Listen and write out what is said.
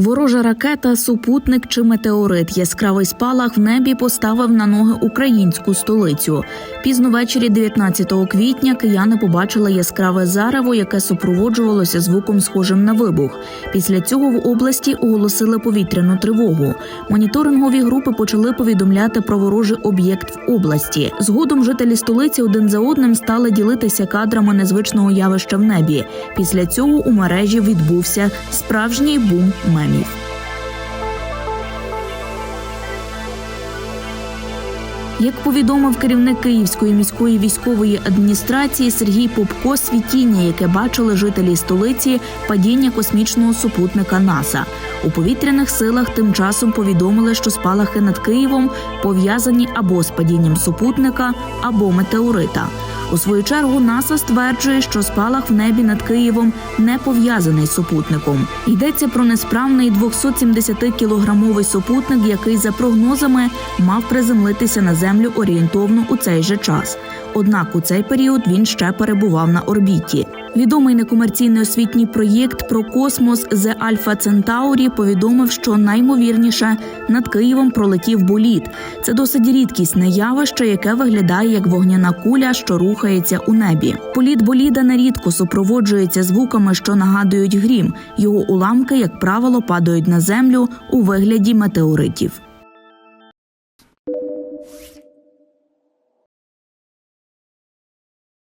Ворожа ракета, супутник чи метеорит. Яскравий спалах в небі поставив на ноги українську столицю. Пізно ввечері 19 квітня кияни побачили яскраве зарево, яке супроводжувалося звуком схожим на вибух. Після цього в області оголосили повітряну тривогу. Моніторингові групи почали повідомляти про ворожий об'єкт в області. Згодом жителі столиці один за одним стали ділитися кадрами незвичного явища в небі. Після цього у мережі відбувся справжній бум мемів. Як повідомив керівник Київської міської військової адміністрації Сергій Попко, світіння, яке бачили жителі столиці, падіння космічного супутника НАСА. У повітряних силах тим часом повідомили, що спалахи над Києвом пов'язані або з падінням супутника, або метеорита. У свою чергу НАСА стверджує, що спалах в небі над Києвом не пов'язаний з супутником. Йдеться про несправний 270-кілограмовий супутник, який за прогнозами мав приземлитися на землю орієнтовно у цей же час. Однак у цей період він ще перебував на орбіті. Відомий некомерційний освітній проєкт про космос The Alpha Centauri повідомив, що наймовірніше над Києвом пролетів боліт. Це досить рідкісне явище, яке виглядає як вогняна куля, що рухається у небі. Політ боліда нерідко супроводжується звуками, що нагадують грім. Його уламки, як правило, падають на землю у вигляді метеоритів.